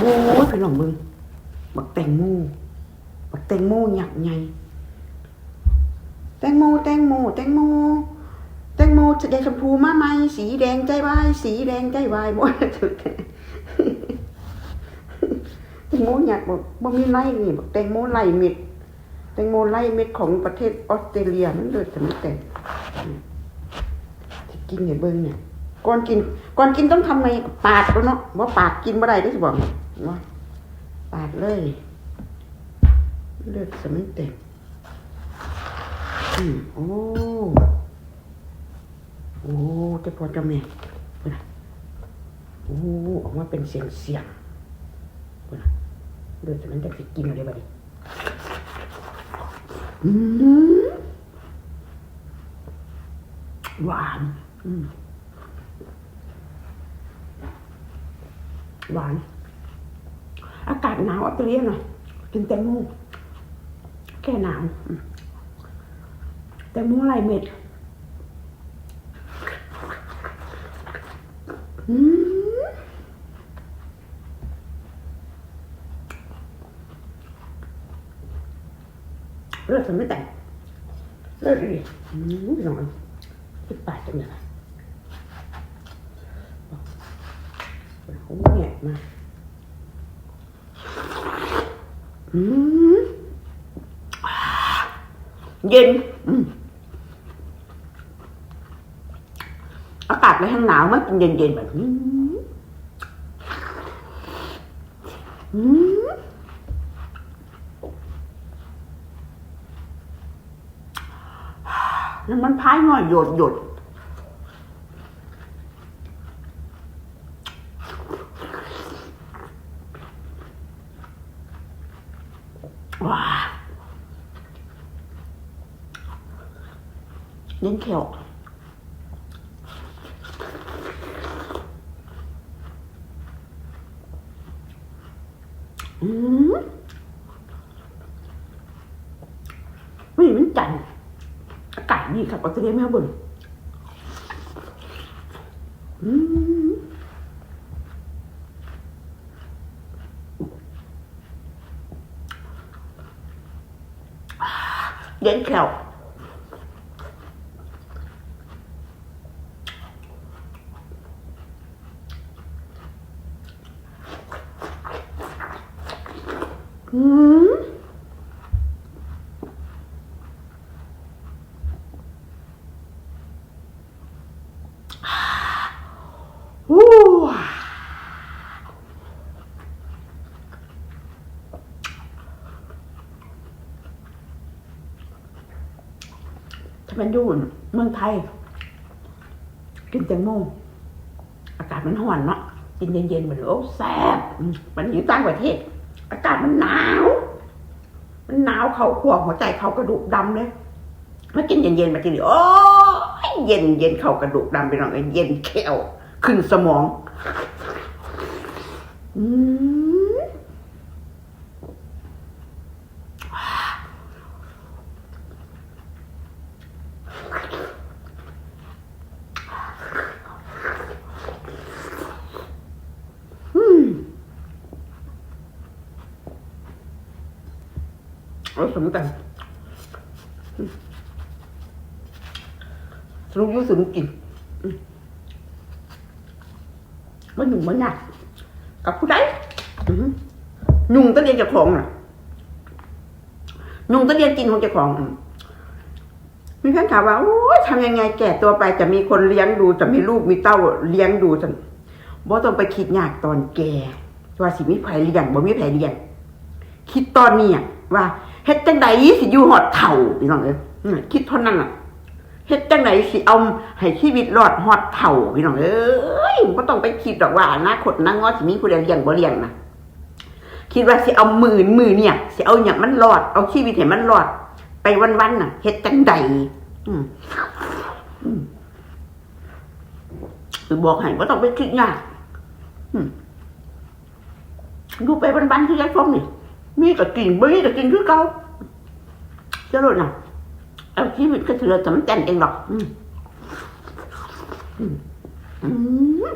โอ้ยพี่น้องมึงบักแตงโมบักแตงโมหยักไงแตงโมแตงโมแตงโมแตงโมแดงชมพูมาไหมสีแดงใจวายสีแดงใจวายหมดจุดแตงโมหยักบอกบ่มีไล่นี่บักแตงโมไล่เม็ดแตงโมไล่เม็ดของประเทศออสเตรเลียนั่นเลยสมัยแต่ที่กินเนี่ยเบิ้งเนี่ยก่อนกินก่อนกินต้องทำไงปาดแล้วเนาะว่าปาดกินบ่ได้ได้สิบอก ว่าปาดเลย เลือดสมิงเต็มอืมโอ้โอ้เจ้าพ่อเจ้าแม่พิ่นนะโอ้ออกมาเป็นเสียงเสียงเพิ่นนะเลือดสมิงจะสิกินอะไรบ้างอืมหวานอืมหวาน อากาศหนาวออสเตรเลียหน่อยกินแตงโมแก้หนาวแตงโมไรเม็ดอืมเลือดฉันไม่แต่งเลือดดิอืมพี่องคิดปากจังเลยเขาแงะมา อืม เย็นอากาศในห้างหนาวมันเป็นเย็นๆแบบนี้อืมแล้วมันพายหน่อยหยดหยด ว้าเย็นเขียวอืมไม่งมันจันทร์อากาศดีครับออสเตรเลียแม่บนอืม เย็นเขียวอืมอู้ถ้า มันอยู่เมืองไทย กินแตงโมอากาศมันร้อนเนาะกินเย็นๆมันโอ้แซ่บมันอยู่ต่างประเทศ อากาศมันหนาว มันหนาวเขาขวงหัวใจเขากระดูกดำเลยมากินเย็นๆมากินโอ้เย็นเย็นเขากระดูกดำไปหน่อยเย็นแขวขึ้นสมอง อืมอืม เอาสมกันอืมสรุปยุ่สนุกกินมันหนุ่มมันหนักกับผู้ใดหือยุงตะเรียนจ้าของน่ะยุงตะเรียนกินของเจ้าของอืมมีแฟนถามว่าโอ้ยทำยังไงแก่ตัวไปจะมีคนเลี้ยงดู จะมีลูกมีเต้าเลี้ยงดูจันบ่ต้องไปคิดยากตอนแก่ว่าสิมีไผเลี้ยงบ่มีไผเลี้ยงคิดตอนนี้ว่า เฮ็ดจังใดสิอยู่หอดเฒ่าพี่น้องเอ้ยคิดเท่านั้นน่ะเฮ็ดจังใดสิเอาให้ชีวิตรอดหอดเฒ่าพี่น้องเอ้ยบ่ต้องไปคิดดอกว่าอนาคตนางงอสิมีผู้ใดเลี้ยงบ่เลี้ยงนะคิดว่าสิเอาหมือมือเนี่ยสิเอาหยังมันรอดเอาชีวิตให้มันรอด ไปวันๆน่ะเฮ็ดจังใดอือืมคือบอกให้บ่ต้องไปคิดยากอืมดูไปวันๆคือยายฟอมนี่ มีก็กินบ่มีก็กินคือเก่าเจ้าโลดน่ะเอาชีวิตก็เถื่อแต่มันแตนเองหรอกอืมอืม